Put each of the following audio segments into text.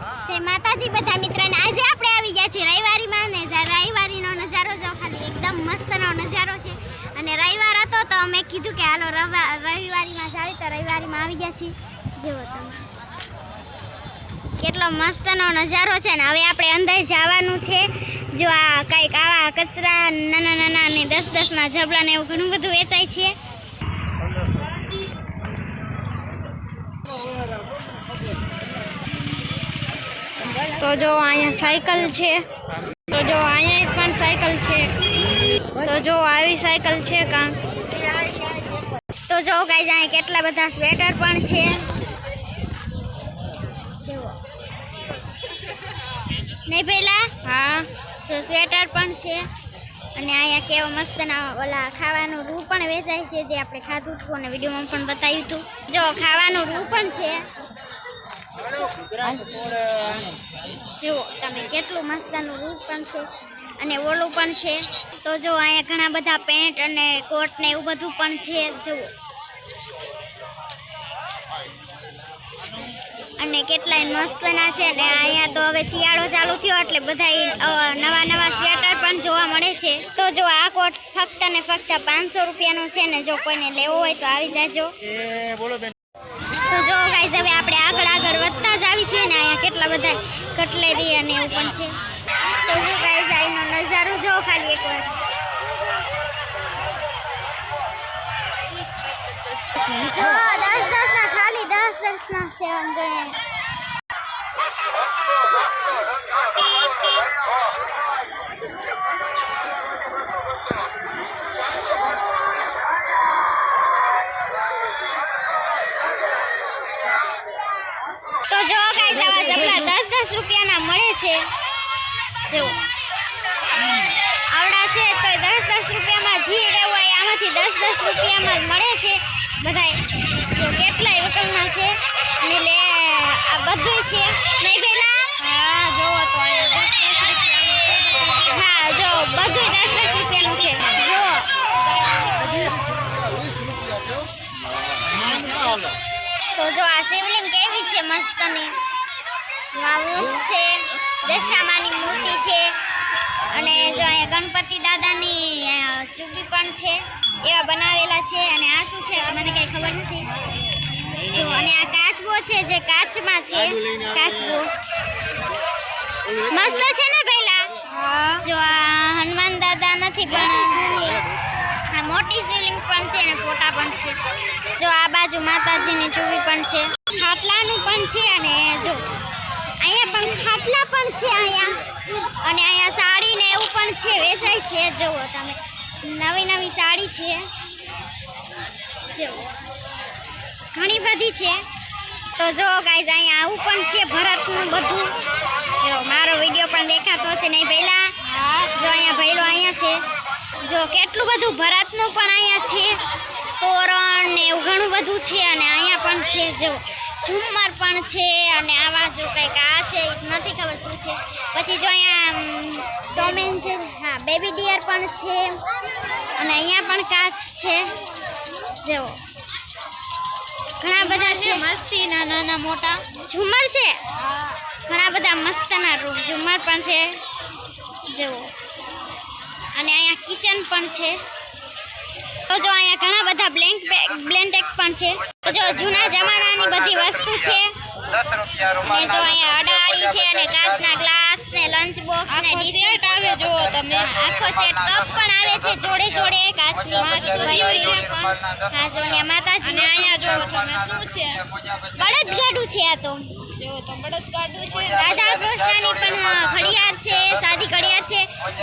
જય માતાજી બધા મિત્રોને. આજે આપણે આવી ગયા છીએ રવિવારીમાં ને રવિવારીનો નજારો જો ખાલી એકદમ મસ્તનો નજારો છે. અને રવિવાર હતો તો અમે કીધું કે હાલો રવા- રવિવારીમાં જાવી તો રવિવારીમાં આવી ગયા છીએ. જેવો તમે. કેટલો મસ્તનો નજારો છે ને. હવે આપણે અંદર જવાનું છે. જો આ કંઈક આવા કચરા નાના નાના અને દસ દસના જબલા ને એવું ઘણું બધું વેચાય છે. તો જો અહીંયા સાયકલ છે. તો જો અહીંયા પણ સાયકલ છે. તો જો આવી સાયકલ છે કાં. તો જો ગાઈઝ, અહીંયા કેટલા બધા સ્વેટર પણ છે. નહીં પહેલા? હા. તો સ્વેટર પણ છે. અને અહીંયા કેવો મસ્તના ઓલા ખાવાનું રૂ પણ વેચાય છે, જે આપણે ખાધું હતું અને વિડીયોમાં પણ બતાવ્યું હતું. જો ખાવાનું રૂ પણ છે. જુઓ, તમે કેટલું મસ્તનું રૂપ પણ છે અને ઓલું પણ છે. તો જો અહીંયા ઘણા બધા પેન્ટ અને કોટ ને એવું બધું પણ છે. જુઓ. અને કેટલાય મસ્તના છે અને અહીંયા તો હવે શિયાળો ચાલુ થયો એટલે બધા નવા નવા સ્વેટર પણ જોવા મળે છે. તો જો આ કોટ ફક્ત ને ફક્ત પાંચસો રૂપિયાનો છે ને જો કોઈને લેવો હોય તો આવી જાજો. તો જો ગાઈઝ હવે આપણે આગળ આગળ વધતા જ આવી છીએ ને અહીંયા કેટલા બધા કટલેરી અને એવું પણ છે. તો જો ગાઈઝ અહીંનો નજારો જો ખાલી એકવાર જો દસ દસ ના, ખાલી દસ દસ ના સેવન જોઈએ. આવા ચપલા દસ દસ રૂપિયાના મળે છે. જો. આવડા છે તો દસ દસ રૂપિયામાં જી લેવું હોય આમાંથી દસ દસ રૂપિયામાં જ મળે છે. બધાય. તો કેટલાય વકલના છે. અને લે આ બધું છે. નહીં પેલા હા જોવો તો દસ દસ રૂપિયાનું છે હા જો બધું દસ દસ રૂપિયાનું છે. જો. તો જો આ શિવલિંગ કેવી છે મસ્તની? ઊંટ છે દશામાની મૂર્તિ છે અને જો અહીંયા ગણપતિ દાદાની ચૂકી પણ છે એવા બનાવેલા છે અને આ શું છે મને કંઈ ખબર નથી. જો અને આ કાચબો છે જે કાચમાં છે કાચબો. મસ્ત છે ને પહેલા જો આ હનુમાન દાદા નથી પણ આ મોટી શિવલિંગ પણ છે અને ફોટા પણ છે. જો આ બાજુ માતાજીની ચૂવી પણ છે. ખાટલાનું પણ છે અને જો અહીંયા પણ ખાટલા પણ છે અહીંયા. અને અહીંયા સાડી ને એવું પણ છે, વેચાય છે. જુઓ તમે. નવી નવી સાડી છે. જુઓ. ઘણી બધી છે. તો જો ગાઈઝ અહીંયા આવું પણ છે ભરતનું બધું. જો, મારો વીડિયો પણ દેખાતો હશે નહીં પહેલાં. જો અહીંયા ભૈલો અહીંયા છે. જો, કેટલું બધું ભરતનું પણ અહીંયા છે. તોરણ ને એવું ઘણું બધું છે અને અહીંયા પણ છે જો ઝુમ્મર પણ છે અને આવા જો કંઈક આ છે નથી ખબર શું છે. પછી જો અહીંયા ટોમેન છે હા બેબી ડિયર પણ છે. અને અહીંયા પણ કાચ છે. જેવો ઘણા બધા છે. મસ્તી નાના નાના મોટા. ઝુમ્મર છે? ઘણા બધા મસ્તના રૂપ ઝુમ્મર પણ છે. જેવો અને અહીંયા કિચન પણ છે. તો જો અહીંયા ઘણા બધા બ્લેન્ક બ્લેન્ટેક પણ છે. તો જો જૂના જમાનાની બધી વસ્તુ છે. અને જો અહીંયા અડાળી છે અને કાચના ગ્લાસ ને લંચ બોક્સ ને સેટ આવે જો તમે. આખો સેટ કપ પણ આવે છે જોડે જોડે કાચની ભરી છે. પણ. હા જો ને માતાજી ને અહીંયા જો તમે શું છે? બળદ ગાડું છે આ તો. જો તો બળદ ગાડું છે. રાધા કૃષ્ણની પણ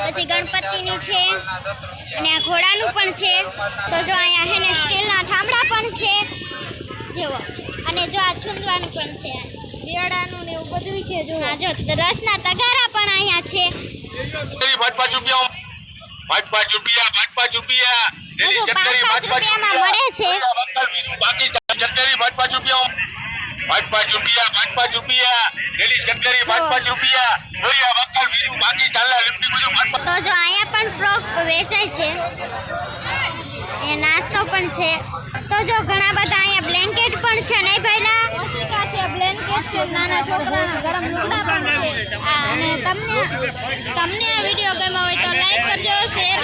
પછી ગણપતિની છે અને આ ઘોડાનું પણ છે. તો જો અહીંયા હેને સ્ટીલના થાંભલા પણ છે. જેવો. અને જો આ છુંદવાનું પણ છે. બેડાનું ને એવું બધું છે જો હા જો રસના તગારા પણ અહીંયા છે. પાંચ રૂપિયા પાંચ પાંચ રૂપિયા પાંચ પાંચ રૂપિયા બધું પાંચ પાંચ રૂપિયામાં મળે છે. બાકી ચટણી પાંચ પાંચ રૂપિયા પાંચ પાંચ રૂપિયા પાંચ પાંચ રૂપિયા ડેલી ચટણી પાંચ પાંચ રૂપિયા જોયા વક્કલ બીજું બાકી ચાલા જો અહીંયા પણ ફ્રોક વેચાય છે. એ નાસ્તો પણ છે. તો જો ઘણા બધા અહીંયા બ્લેન્કેટ પણ છે નહીં ભાઈલા ઓશિકા છે, બ્લેન્કેટ છે, નાના છોકરાના ગરમ લુગડા પણ છે. અને તમને તમને આ વીડિયો ગમ્યો હોય તો લાઈક કરજો, શેર